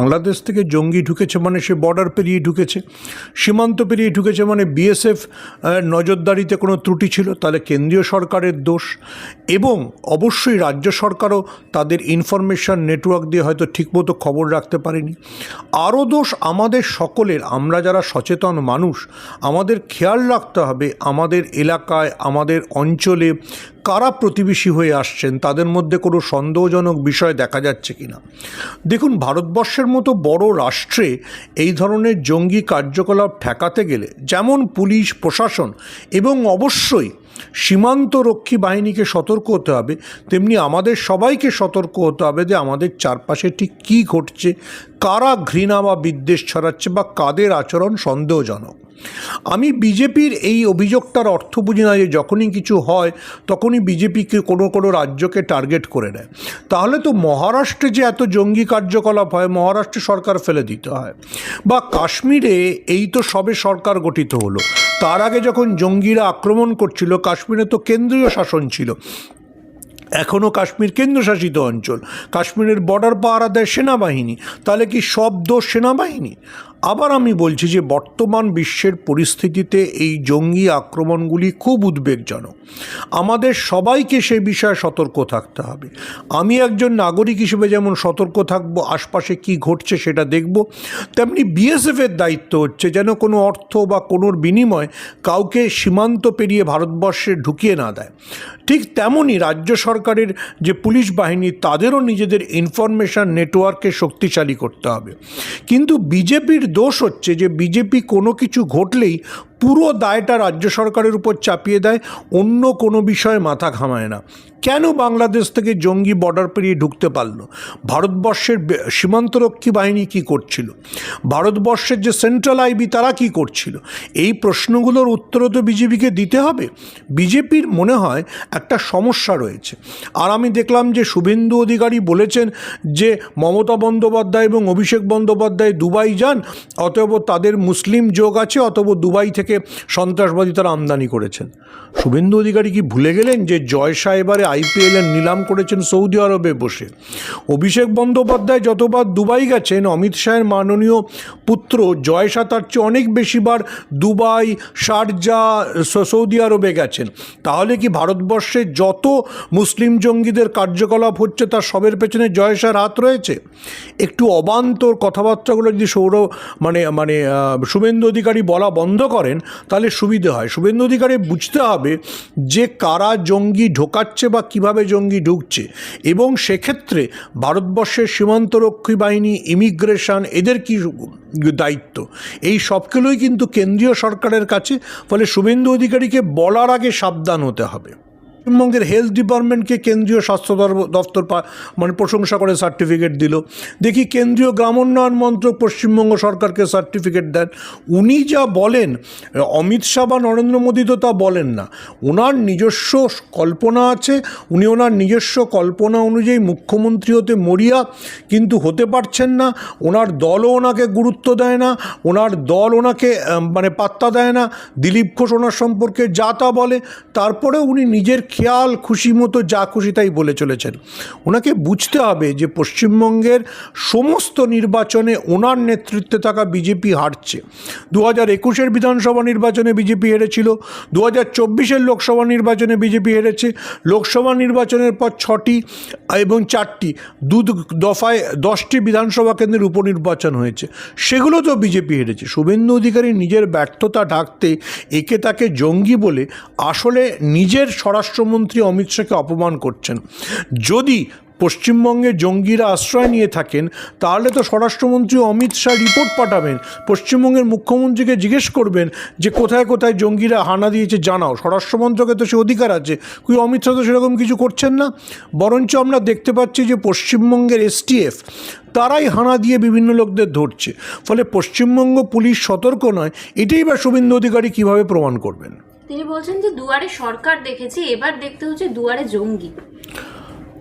বাংলাদেশ থেকে জঙ্গি ঢুকেছে মানে সে বর্ডার পেরিয়ে ঢুকেছে, সীমান্ত পেরিয়ে ঢুকেছে মানে বিএসএফ নজরদারিতে কোনো ত্রুটি ছিল, তাহলে কেন্দ্রীয় সরকারের দোষ। এবং অবশ্যই রাজ্য সরকারও তাদের ইনফরমেশন নেটওয়ার্ক দিয়ে হয়তো ঠিকমতো খবর রাখতে পারেনি। আরও দোষ আমাদের সকলের, আমরা যারা সচেতন মানুষ, আমাদের খেয়াল রাখতে হবে আমাদের এলাকায়, আমাদের অঞ্চলে কারা প্রতিবেশী হয়ে আসছেন তাদের মধ্যে কোনো সন্দেহজনক বিষয় দেখা যাচ্ছে কিনা? দেখুন, ভারতবর্ষের মতো বড় রাষ্ট্রে এই ধরনের জঙ্গি কার্যকলাপ ঠেকাতে গেলে যেমন পুলিশ, প্রশাসন এবং অবশ্যই সীমান্তরক্ষী বাহিনীকে সতর্ক হতে হবে। তেমনি আমাদের সবাইকে সতর্ক হতে হবে যে আমাদের চারপাশে ঠিক কী ঘটছে, কারা ঘৃণা বা বিদ্বেষ ছড়াচ্ছে বা কাদের আচরণ সন্দেহজনক। আমি বিজেপির এই অভিযোগটার অর্থ বুঝি না যে যখনই কিছু হয়, তখনই বিজেপিকে কোনো কোনো রাজ্যকে টার্গেট করে নেয়। তাহলে তো মহারাষ্ট্রে যে এত জঙ্গি কার্যকলাপ হয়, মহারাষ্ট্রে সরকার ফেলে দিতে হয়। বা কাশ্মীরে এই তো সবে সরকার গঠিত হলো। তার আগে যখন জঙ্গিরা আক্রমণ করছিল, কাশ্মীরে তো কেন্দ্রীয় শাসন ছিল। এখনও কাশ্মীর কেন্দ্রশাসিত অঞ্চল। কাশ্মীরের বর্ডার পাহারা দেয় সেনাবাহিনী। তাহলে কি সব দোষ সেনাবাহিনী আবার আমি বলছি যে বর্তমান বিশ্বের পরিস্থিতিতে এই জঙ্গি আক্রমণগুলি খুব উদ্বেগজনক। আমাদের সবাইকে সে বিষয়ে সতর্ক থাকতে হবে। আমি একজন নাগরিক হিসেবে যেমন সতর্ক থাকব, আশপাশে কি ঘটছে সেটা দেখব, তেমনি বিএসএফের দায়িত্ব হচ্ছে যেন কোনো অর্থ বা কোনোর বিনিময় কাউকে সীমান্ত পেরিয়ে ভারতবর্ষে ঢুকিয়ে না দেয়। ঠিক তেমনই রাজ্য সরকারের যে পুলিশ বাহিনী, তাদেরও নিজেদের ইনফরমেশন নেটওয়ার্ককে শক্তিশালী করতে হবে। কিন্তু বিজেপির দোষ হচ্ছে যে বিজেপি কোনো কিছু ঘটলেই পুরো দায়টা রাজ্য সরকারের উপর চাপিয়ে দেয়, অন্য কোনো বিষয়ে মাথা ঘামায় না। কেন বাংলাদেশ থেকে জঙ্গি বর্ডার পেরিয়ে ঢুকতে পারল? ভারতবর্ষের সীমান্তরক্ষী বাহিনী কি করছিল? ভারতবর্ষের যে সেন্ট্রাল আইবি তারা কি করছিল? এই প্রশ্নগুলোর উত্তরও তো বিজেপিকে দিতে হবে। বিজেপির মনে হয় একটা সমস্যা রয়েছে। আর আমি দেখলাম যে শুভেন্দু অধিকারী বলেছেন যে মমতা বন্দ্যোপাধ্যায় এবং অভিষেক বন্দ্যোপাধ্যায় দুবাই যান, অতএব তাদের মুসলিম যোগ আছে, অতএব দুবাই থেকে সন্ত্রাসবাদী তারা আমদানি করেছেন। শুভেন্দু অধিকারী কি ভুলে গেলেন যে জয়শাহ এবারে আইপিএলের নিলাম করেছেন সৌদি আরবে বসে? অভিষেক বন্দ্যোপাধ্যায় যতবার দুবাই গেছেন, অমিত শাহের মাননীয় পুত্র জয়শাহ তার চেয়ে অনেক বেশিবার দুবাই, শারজা সৌদি আরবে গেছেন। তাহলে কি ভারতবর্ষে যত মুসলিম জঙ্গিদের কার্যকলাপ হচ্ছে তার সবের পেছনে জয়শাহর হাত রয়েছে? একটু অবান্তর কথাবার্তাগুলো যদি সৌর মানে মানে শুভেন্দু অধিকারী বলা বন্ধ করেন তাহলে সুবিধে হয়। শুভেন্দু অধিকারী বুঝতে হবে যে কারা জঙ্গি ঢোকাচ্ছে বা কীভাবে জঙ্গি ঢুকছে। এবং সেক্ষেত্রে ভারতবর্ষের সীমান্তরক্ষী বাহিনী, ইমিগ্রেশন, এদের কি দায়িত্ব? এই সবগুলোই কিন্তু কেন্দ্রীয় সরকারের কাছে, ফলে শুভেন্দু অধিকারীকে বলার আগে সাবধান হতে হবে। পশ্চিমবঙ্গের হেলথ ডিপার্টমেন্টকে কেন্দ্রীয় স্বাস্থ্য দপ্তর মানে প্রশংসা করে সার্টিফিকেট দিল। দেখি কেন্দ্রীয় গ্রামোন্নয়ন মন্ত্রক পশ্চিমবঙ্গ সরকারকে সার্টিফিকেট দেন। উনি যা বলেন, অমিত শাহ বা নরেন্দ্র মোদী তো তা বলেন না। ওনার নিজস্ব কল্পনা আছে, উনি ওনার নিজস্ব কল্পনা অনুযায়ী মুখ্যমন্ত্রী হতে মরিয়া কিন্তু হতে পারছেন না। ওনার দলও ওনাকে গুরুত্ব দেয় না, ওনার দল ওনাকে মানে পাত্তা দেয় না। দিলীপ ঘোষ ওনার সম্পর্কে যা তা বলে তারপরে উনি নিজের খেয়াল, খুশি মতো যা খুশি তাই বলে চলেছেন। ওনাকে বুঝতে হবে যে পশ্চিমবঙ্গের সমস্ত নির্বাচনে ওনার নেতৃত্বে থাকা বিজেপি হারছে। দু হাজার একুশের বিধানসভা নির্বাচনে বিজেপি হেরেছিল দু হাজার চব্বিশের লোকসভা নির্বাচনে বিজেপি হেরেছে, লোকসভা নির্বাচনের পর ছটি এবং চারটি, দু দফায় দশটি বিধানসভা কেন্দ্রের উপনির্বাচন হয়েছে। সেগুলো তো বিজেপি হেরেছে। শুভেন্দু অধিকারী নিজের ব্যর্থতা ঢাকতে একে তাকে জঙ্গি বলে আসলে নিজের স্বরাষ্ট্রমন্ত্রী অমিত শাহকে অপমান করছেন। যদি পশ্চিমবঙ্গে জঙ্গিরা আশ্রয় নিয়ে থাকেন, তাহলে তো স্বরাষ্ট্রমন্ত্রী অমিত শাহ রিপোর্ট পাঠাবেন। পশ্চিমবঙ্গের মুখ্যমন্ত্রীকে জিজ্ঞেস করবেন যে কোথায় কোথায় জঙ্গিরা হানা দিয়েছে জানাও। স্বরাষ্ট্রমন্ত্রকে তো সে অধিকার আছে। কিন্তু অমিত শাহ তো সেরকম কিছু করছেন না? বরঞ্চ আমরা দেখতে পাচ্ছি যে পশ্চিমবঙ্গের এসটিএফ, তারাই হানা দিয়ে বিভিন্ন লোকদের ধরছে। ফলে পশ্চিমবঙ্গ পুলিশ সতর্ক নয়। এটাই বা শুভেন্দু অধিকারী কীভাবে প্রমাণ করবেন? তিনি বলছেন যে দুয়ারে সরকার দেখেছি, এবার দেখতে হচ্ছে দুয়ারে জঙ্গি।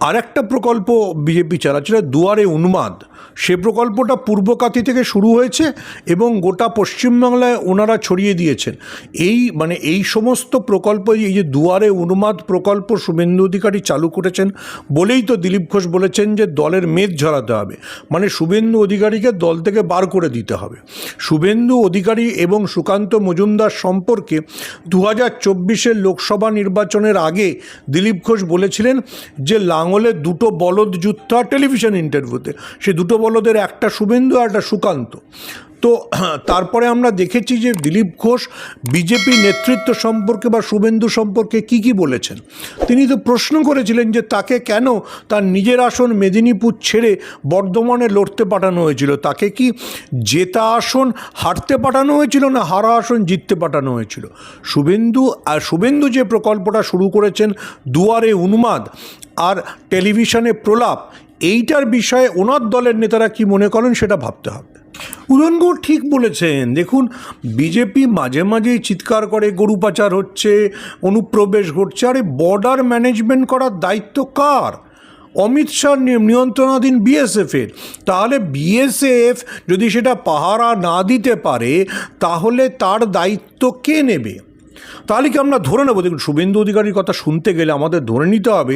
আর একটা প্রকল্প বিজেপি চালাচ্ছিল দুয়ারে উন্মাদ। সে প্রকল্পটা পূর্বকাতি থেকে শুরু হয়েছে এবং গোটা পশ্চিমবাংলায় ওনারা ছড়িয়ে দিয়েছেন। এই মানে এই সমস্ত প্রকল্প, এই যে দুয়ারে উন্মাদ প্রকল্প শুভেন্দু অধিকারী চালু করেছেন বলেই তো দিলীপ ঘোষ বলেছেন যে দলের মেদ ঝরাতে হবে। মানে শুভেন্দু অধিকারীকে দল থেকে বার করে দিতে হবে। শুভেন্দু অধিকারী এবং সুকান্ত মজুমদার সম্পর্কে দু হাজার চব্বিশের লোকসভা নির্বাচনের আগে দিলীপ ঘোষ বলেছিলেন যে লাঙলে দুটো বলদ যুদ্ধ টেলিভিশন ইন্টারভিউতে। সে দুটো বলদের একটা শুভেন্দু আর একটা সুকান্ত। তো তারপরে আমরা দেখেছি যে দিলীপ ঘোষ বিজেপি নেতৃত্ব সম্পর্কে বা শুভেন্দু সম্পর্কে কি কি বলেছেন। তিনি তো প্রশ্ন করেছিলেন যে তাকে কেন তার নিজের আসন মেদিনীপুর ছেড়ে বর্ধমানে লড়তে পাঠানো হয়েছিল? তাকে কি জেতা আসন হারতে পাঠানো হয়েছিল না হারা আসন জিততে পাঠানো হয়েছিল? শুভেন্দু আর শুভেন্দু যে প্রকল্পটা শুরু করেছেন দুয়ারে উন্মাদ আর টেলিভিশনে প্রলাপ এইটার বিষয়ে ওনার দলের নেতারা কি মনে করেন সেটা ভাবতে হবে। উদয়নগৌড় ঠিক বলেছেন, দেখুন, বিজেপি মাঝে মাঝেই চিৎকার করে গরু পাচার হচ্ছে, অনুপ্রবেশ ঘটছে, আরে বর্ডার ম্যানেজমেন্ট করার দায়িত্ব কার? অমিত শাহ নিয়ন্ত্রণাধীন বিএসএফের তাহলে বিএসএফ যদি সেটা পাহারা না দিতে পারে, তাহলে তার দায়িত্ব কে নেবে? তাহলে কি আমরা ধরে নেব? দেখুন, শুভেন্দু অধিকারীর কথা শুনতে গেলে আমাদের ধরে নিতে হবে,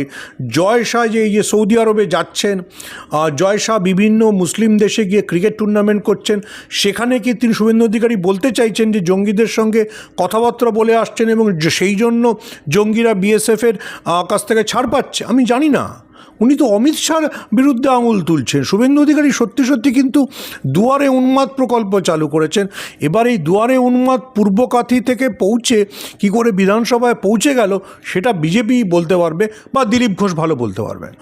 জয় শাহ যে এই যে সৌদি আরবে যাচ্ছেন জয় শাহ বিভিন্ন মুসলিম দেশে গিয়ে ক্রিকেট টুর্নামেন্ট করছেন, সেখানে কি তিনি শুভেন্দু অধিকারী বলতে চাইছেন যে জঙ্গিদের সঙ্গে কথাবার্তা বলে আসছেন এবং সেই জন্য জঙ্গিরা বিএসএফের কাছ থেকে ছাড় পাচ্ছে? আমি জানি না। উনি তো অমিত শাহর বিরুদ্ধে আঙুল তুলছেন। শুভেন্দু অধিকারী সত্যি সত্যি কিন্তু দুয়ারে উন্মাদ প্রকল্প চালু করেছেন। এবার এই দুয়ারে উন্মাদ পূর্বকাথি থেকে পৌঁছে কি করে বিধানসভায় পৌঁছে গেল, সেটা বিজেপি বলতে পারবে বা দিলীপ ঘোষ ভালো বলতে পারবেন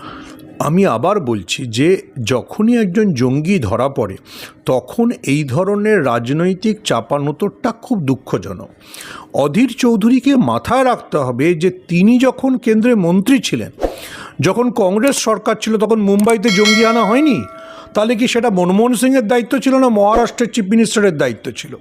আমি আবার বলছি যে যখনই একজন জঙ্গি ধরা পড়ে, তখন এই ধরনের রাজনৈতিক চাপানোতরটা খুব দুঃখজনক। অধীর চৌধুরীকে মাথায় রাখতে হবে যে তিনি যখন কেন্দ্রে মন্ত্রী ছিলেন যখন কংগ্রেস সরকার ছিল, তখন মুম্বাইতে জঙ্গি আনা হয়নি? তাহলে কি সেটা মনমোহন সিংয়ের দায়িত্ব ছিল না মহারাষ্ট্রের চিফ মিনিস্টারের দায়িত্ব ছিল?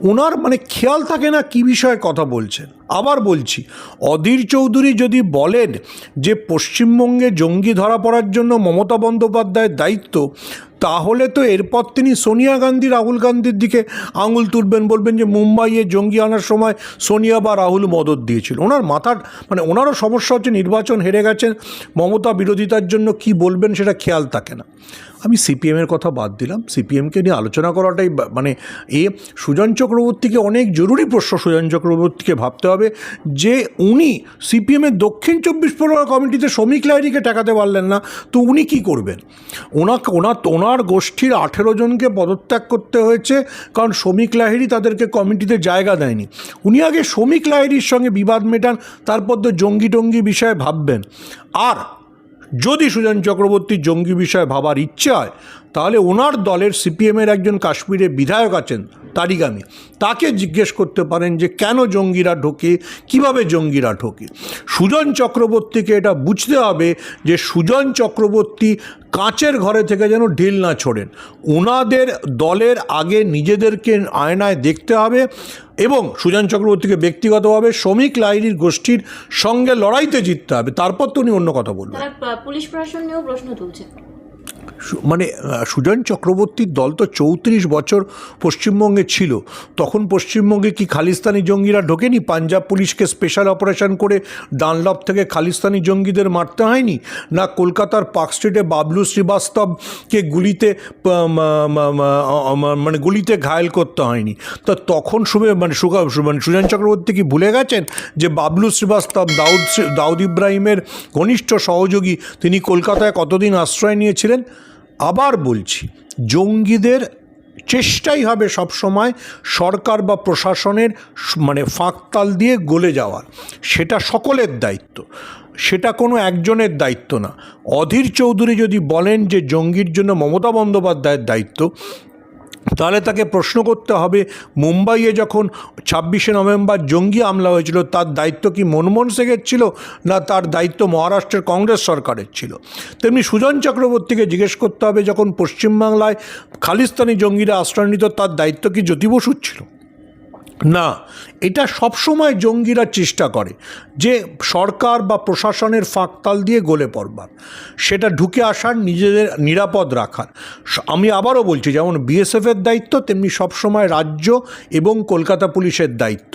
ওনার মানে খেয়াল থাকে না কি বিষয়ে কথা বলছেন। আবার বলছি, অধীর চৌধুরী যদি বলেন যে পশ্চিমবঙ্গে জঙ্গি ধরা পড়ার জন্য মমতা বন্দ্যোপাধ্যায়ের দায়িত্ব তাহলে তো এরপর তিনি সোনিয়া গান্ধী, রাহুল গান্ধীর দিকে আঙুল তুলবেন, বলবেন যে মুম্বাইয়ে জঙ্গি আনার সময় সোনিয়া বা রাহুল মদত দিয়েছিল। ওনার মাথার মানে ওনারও সমস্যা হচ্ছে নির্বাচন হেরে গেছেন, মমতা বিরোধিতার জন্য কি বলবেন সেটা খেয়াল থাকে না। আমি সিপিএমের কথা বাদ দিলাম। সিপিএমকে নিয়ে আলোচনা করাটাই মানে এ, সুজন চক্রবর্তীকে অনেক জরুরি প্রশ্ন সুজন চক্রবর্তীকে ভাবতে হবে যে উনি সিপিএমের দক্ষিণ চব্বিশ পরগনা কমিটিতে শ্রমিক লাইরিকে ঠেকাতে পারলেন না, তো উনি কি করবেন? ওনাকে, ওনার ওনার গোষ্ঠীর আঠেরো জনকে পদত্যাগ করতে হয়েছে, কারণ শ্রমিক লাহিড়ি তাদেরকে কমিটিতে জায়গা দেয়নি। উনি আগে শ্রমিক লাহিড়ির সঙ্গে বিবাদ মেটান, তারপর তো জঙ্গি টঙ্গি বিষয়ে ভাববেন। আর যদি সুজন চক্রবর্তীর জঙ্গি বিষয়ে ভাবার ইচ্ছে হয় তাহলে ওনার দলের সিপিএমের একজন কাশ্মীরে বিধায়ক আছেন তারিগামী তাকে জিজ্ঞেস করতে পারেন যে কেন জঙ্গিরা ঢোকে, কীভাবে জঙ্গিরা ঢোকে। সুজন চক্রবর্তীকে এটা বুঝতে হবে যে সুজন চক্রবর্তী কাঁচের ঘরে থেকে যেন ঢিল না ছোড়েন। ওনাদের দলের আগে নিজেদেরকে আয়নায় দেখতে হবে এবং সুজন চক্রবর্তীকে ব্যক্তিগতভাবে শ্রমিক লাইরির গোষ্ঠীর সঙ্গে লড়াইতে জিততে হবে। তারপর তো উনি অন্য কথা বলবেন। পুলিশ প্রশাসন নিয়েও প্রশ্ন তুলছে মানে সুজন চক্রবর্তীর দল তো চৌত্রিশ বছর পশ্চিমবঙ্গে ছিল। তখন পশ্চিমবঙ্গে কি খালিস্তানি জঙ্গিরা ঢোকেনি? পাঞ্জাব পুলিশকে স্পেশাল অপারেশন করে ডানলপ থেকে খালিস্তানি জঙ্গিদের মারতে হয়নি? না কলকাতার পার্ক স্ট্রিটে বাবলু শ্রীবাস্তবকে গুলিতে মানে গুলিতে ঘায়েল করতে হয়নি? তো তখন শুভে মানে মানে সুজন চক্রবর্তী কি ভুলে গেছেন যে বাবলু শ্রীবাস্তব, দাউদ দাউদ ইব্রাহিমের ঘনিষ্ঠ সহযোগী তিনি কলকাতায় কতদিন আশ্রয় নিয়েছিলেন? আবার বলছি, জঙ্গিদের চেষ্টাই হবে সব সময় সরকার বা প্রশাসনের মানে ফাঁকতাল দিয়ে গলে যাওয়ার। সেটা সকলের দায়িত্ব। সেটা কোনো একজনের দায়িত্ব না। অধীর চৌধুরী যদি বলেন যে জঙ্গির জন্য মমতা বন্দ্যোপাধ্যায়ের দায়িত্ব তাহলে তাকে প্রশ্ন করতে হবে, মুম্বাইয়ে যখন ছাব্বিশে নভেম্বর জঙ্গি হামলা হয়েছিল, তার দায়িত্ব কি মনমোহন সিংয়ের ছিল না তার দায়িত্ব মহারাষ্ট্রের কংগ্রেস সরকারের ছিল? তেমনি সুজন চক্রবর্তীকে জিজ্ঞেস করতে হবে, যখন পশ্চিমবাংলায় খালিস্তানি জঙ্গিরা আশ্রয় নিত, তার দায়িত্ব কি জ্যোতি বসুর ছিল? না, এটা সবসময় জঙ্গিরা চেষ্টা করে যে সরকার বা প্রশাসনের ফাঁকতাল দিয়ে গলে পড়বার। সেটা ঢুকে আসার, নিজেদের নিরাপদ রাখার। আমি আবারও বলছি, যেমন বিএসএফের দায়িত্ব, তেমনি সবসময় রাজ্য এবং কলকাতা পুলিশের দায়িত্ব।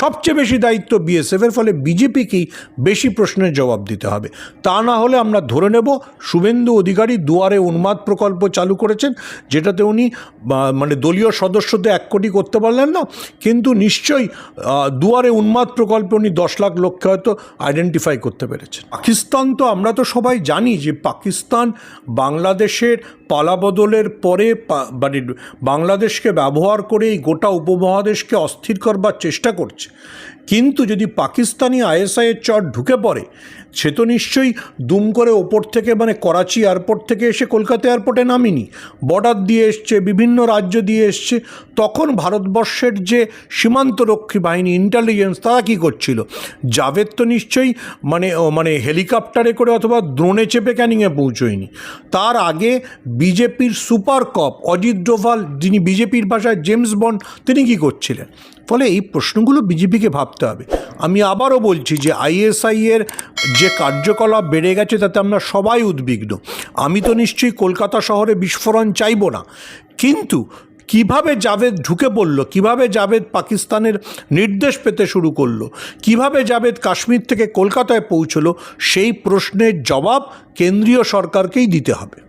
সবচেয়ে বেশি দায়িত্ব বিএসএফের, ফলে বিজেপিকেই বেশি প্রশ্নের জবাব দিতে হবে। তা না হলে আমরা ধরে নেব, শুভেন্দু অধিকারী দুয়ারে উন্মাদ প্রকল্প চালু করেছেন, যেটাতে উনি মানে দলীয় সদস্যদের এক কোটি করতে পারলেন না, কিন্তু নিশ্চয়ই দুয়ারে উন্মাদ প্রকল্পে উনি দশ লাখ লোককে হয়তো আইডেন্টিফাই করতে পেরেছেন। পাকিস্তান তো আমরা তো সবাই জানি যে পাকিস্তান বাংলাদেশের পালাবদলের পরে মানে বাংলাদেশকে ব্যবহার করে এই গোটা উপমহাদেশকে অস্থির করবার চেষ্টা করছে। কিন্তু যদি পাকিস্তানি আইএসআইয়ের চট ঢুকে পড়ে সে তো নিশ্চয়ই দুম করে ওপর থেকে মানে করাচি এয়ারপোর্ট থেকে এসে কলকাতা এয়ারপোর্টে নামিনি। বর্ডার দিয়ে এসছে, বিভিন্ন রাজ্য দিয়ে এসছে। তখন ভারতবর্ষের যে সীমান্তরক্ষী বাহিনী ইন্টেলিজেন্স তারা কী করছিল? জাভেদ তো নিশ্চয়ই মানে মানে হেলিকপ্টারে করে অথবা দ্রোণে চেপে ক্যানিংয়ে পৌঁছয়নি। তার আগে বিজেপির সুপার কপ, অজিত ডোভাল, যিনি বিজেপির ভাষায় জেমস বন্ড তিনি কী করছিলেন? ফলে এই প্রশ্নগুলো বিজেপিকে ভাবতে হবে। আমি আবারও বলছি যে আইএসআই এর যে কার্যকলাপ বেড়ে গেছে, তাতে আমরা সবাই উদ্বিগ্ন। আমি তো নিশ্চয়ই কলকাতা শহরে বিস্ফোরণ চাইব না। কিন্তু কীভাবে জাভেদ ঢুকে পড়ল, কীভাবে জাভেদ পাকিস্তানের নির্দেশ পেতে শুরু করল, কীভাবে জাভেদ কাশ্মীর থেকে কলকাতায় পৌঁছলো, সেই প্রশ্নের জবাব কেন্দ্রীয় সরকারকেই দিতে হবে।